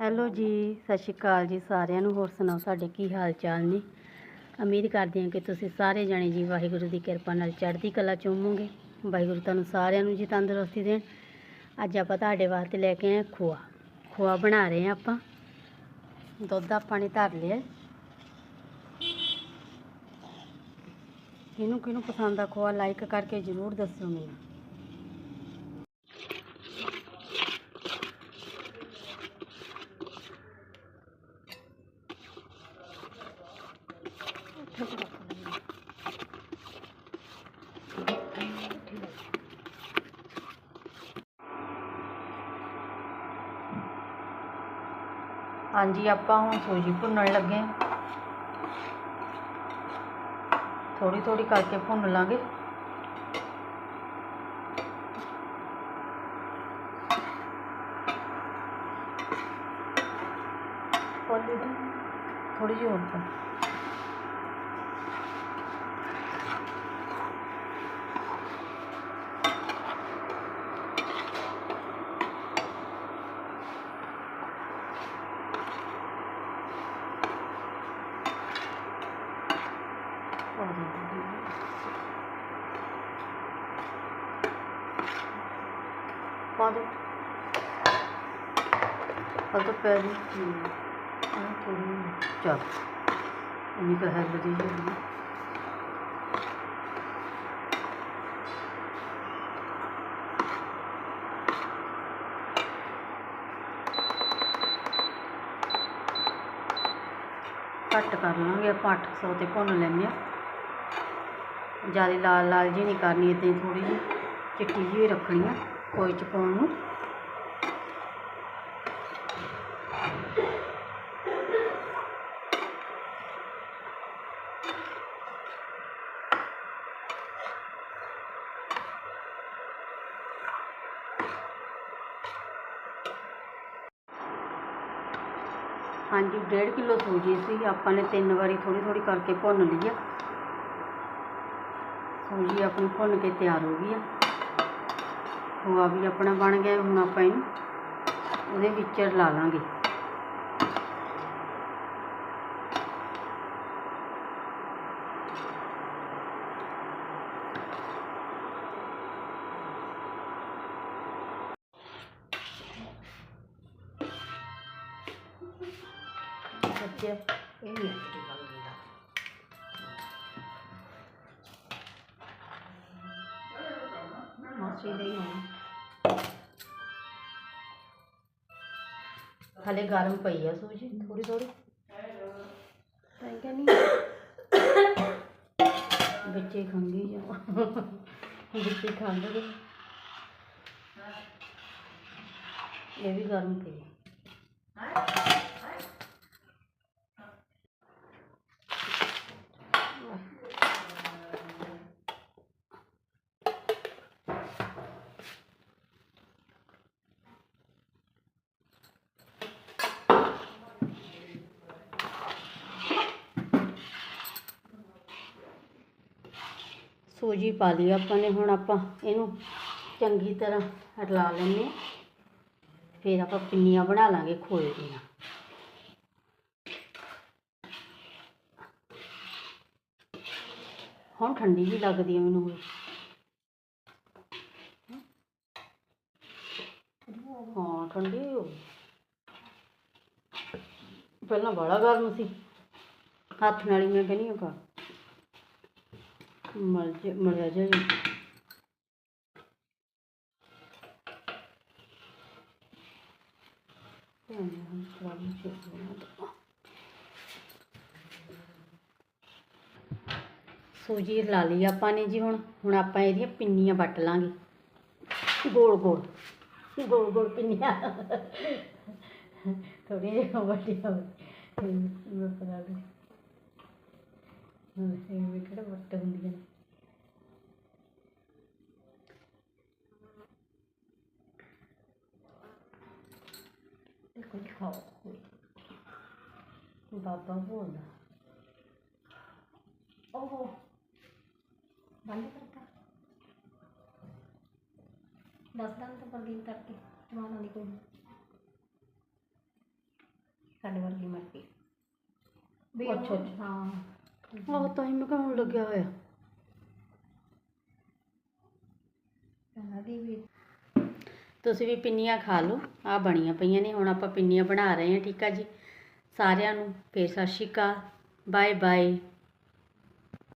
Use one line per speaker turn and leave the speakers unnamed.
Hello ਜੀ, ਸਤਿ ਸ਼੍ਰੀ ਅਕਾਲ ਜੀ ਸਾਰਿਆਂ ਨੂੰ, ਹੋਰ ਸੁਣਾਓ ਸਾਡੇ ਕੀ ਹਾਲ ਚਾਲ ਨੇ? ਉਮੀਦ ਕਰਦੇ ਹਾਂ ਕਿ ਤੁਸੀਂ ਸਾਰੇ ਜਣੇ ਜੀ ਵਾਹਿਗੁਰੂ ਦੀ ਕਿਰਪਾ ਨਾਲ ਚੜ੍ਹਦੀ ਕਲਾ ਚੁੰਮੋਗੇ ਵਾਹਿਗੁਰੂ ਤੁਹਾਨੂੰ ਸਾਰਿਆਂ ਨੂੰ ਜੀ ਤੰਦਰੁਸਤੀ ਦੇਣ। ਅੱਜ ਆਪਾਂ ਤੁਹਾਡੇ ਵਾਸਤੇ ਲੈ ਕੇ ਆਏ ਖੋਆ। ਖੋਆ ਬਣਾ ਰਹੇ ਹਾਂ ਆਪਾਂ। ਦੁੱਧ ਆਪਾਂ ਨੇ ਧਰ ਲਿਆ। ਕਿਹਨੂੰ ਕਿਹਨੂੰ ਪਸੰਦ ਆ ਖੋਆ ਲਾਈਕ ਕਰਕੇ ਜ਼ਰੂਰ ਦੱਸੋ ਮੈਨੂੰ। ਹਾਂਜੀ ਆਪਾਂ ਹੁਣ ਸੂਜੀ ਭੁੰਨਣ ਲੱਗੇ ਹਾਂ। ਥੋੜੀ ਥੋੜੀ ਕਰਕੇ ਭੁੰਨ ਲਾਂਗੇ। ਥੋੜੀ ਜਿਹੀ ਹੋਰ ਪਾ ਪਾ ਹਲ ਤਾਂ ਪੈ ਦੀ ਆ ਥੋੜੀ ਚੱਲ। ਇੰਨੀ ਤਾਂ ਹੈ ਬਦੀ ਜੀ ਘੱਟ ਕਰ ਲਾਂਗੇ ਆਪਾਂ 800 ਤੇ ਭੁੰਨ ਲੈਂਦੇ ਹਾਂ। ਜ਼ਿਆਦਾ ਲਾਲ ਲਾਲ ਜੀ ਨਹੀਂ ਕਰਨੀ ਇੱਦਾਂ ਹੀ ਥੋੜੀ ਜਿਹੀ ਚਿੱਟੀ ਜਿਹੀ ਰੱਖਣੀ ਆ ਕੋਈ ਚ ਪਾਉਣ ਨੂੰ ਹਾਂਜੀ 1.5 ਕਿਲੋ ਸੂਜੀ ਸੀ ਆਪਾਂ ਨੇ ਤਿੰਨ ਵਾਰੀ ਥੋੜੀ ਥੋੜੀ ਕਰਕੇ ਭੁੰਨ ਲਈ ਆ ਸੂਜੀ ਆਪਣੀ ਭੁੰਨ ਕੇ ਤਿਆਰ ਹੋ ਗਈ ਆ। ਖੋਆ ਵੀ ਆਪਣਾ ਬਣ ਗਿਆ, ਹੁਣ ਆਪਾਂ ਇਹਨੂੰ ਉਹਦੇ ਵਿੱਚ ਲਾ ਲਾਂਗੇ। ਬੱਚੇ, ਇਹ ਨਹੀਂ ਮਾਸੀ ਦੇ ਹੀ ਹੋਣਾ। ਹਲੇ ਗਰਮ ਪਈ ਆ ਸੂਜੀ ਥੋੜੀ ਥੋੜੀ ਤਾਂ ਕਿ ਨਹੀਂ। ਬੱਚੇ ਖੰਗੀ ਜਾ ਬੱਚੇ ਖਾਂਦੇ ਇਹ ਵੀ ਗਰਮ ਪਈ ਆ। ਸੂਜੀ ਪਾ ਲਈ ਆਪਾਂ ਨੇ, ਹੁਣ ਆਪਾਂ ਇਹਨੂੰ ਚੰਗੀ ਤਰ੍ਹਾਂ ਰਲਾ ਲੈਂਦੇ ਫਿਰ ਆਪਾਂ ਪਿੰਨੀਆਂ ਬਣਾ ਲਾਂਗੇ ਖੋਏ ਦੀਆਂ। ਹੁਣ ਠੰਡੀ ਵੀ ਲੱਗਦੀ ਹੈ ਮੈਨੂੰ ਹਾਂ, ਠੰਡੀ ਹੋ ਗਈ। ਪਹਿਲਾਂ ਬੜਾ ਗਰਮ ਸੀ। ਹੱਥ ਨਾਲ ਹੀ ਮੈਂ ਕਹਿੰਦੀ ਹਾਂ ਕਰ। ਮਲ ਮਲਿਆ ਜੇ ਸੂਜੀ ਲਾ ਲਈ ਆਪਾਂ ਨੇ ਜੀ ਹੁਣ। ਹੁਣ ਆਪਾਂ ਇਹਦੀਆਂ ਪਿੰਨੀਆਂ ਵੱਟ ਲਾਂਗੇ। ਗੋਲ ਗੋਲ। ਗੋਲ ਗੋਲ ਪਿੰਨੀਆਂ। ਥੋੜੀ ਜਿਹੀ ਵੱਡੀਆਂ। ਮੈਂ ਪਤਾ ਨਹੀਂ ਇਹ ਕਿਹੜਾ ਵੱਟ ਹੁੰਦੀਆਂ ਨੇ? ਕੁਝ ਖਾਓ ਕੋਈ। ਬਾਬਾ ਬੋਲਦਾ। ਓਹੋ। ਬੰਦ ਕਰਤਾ। ਦੱਸ ਦਾਂ ਤਾਂ ਪ੍ਰਦੀਪ ਕਰਕੇ ਜਵਾਨ ਵਾਲੀ ਕੋਈ
ਸਾਡੇ ਵਰਗੀ ਮਰਦੀ ਵੀ
ਅੱਛਾ।
ਹਾਂ।
ਆਹ ਤਾਂ ਹੀ ਮੈਂ ਕਹਾਂ ਲੱਗਿਆ ਹੋਇਆ।
ਇਹਨਾਂ ਦੀ ਵੀ।
ਤੁਸੀਂ ਵੀ ਪਿੰਨੀਆਂ ਖਾ ਲਓ ਆ ਬਣੀਆਂ ਪਈਆਂ ਨੇ ਹੁਣ ਆਪਾਂ ਪਿੰਨੀਆਂ ਬਣਾ ਰਹੇ ਹਾਂ ਠੀਕ ਆ ਜੀ। ਸਾਰਿਆਂ ਨੂੰ ਫੇਰ ਸਤਿ ਸ਼੍ਰੀ ਅਕਾਲ ਬਾਏ ਬਾਏ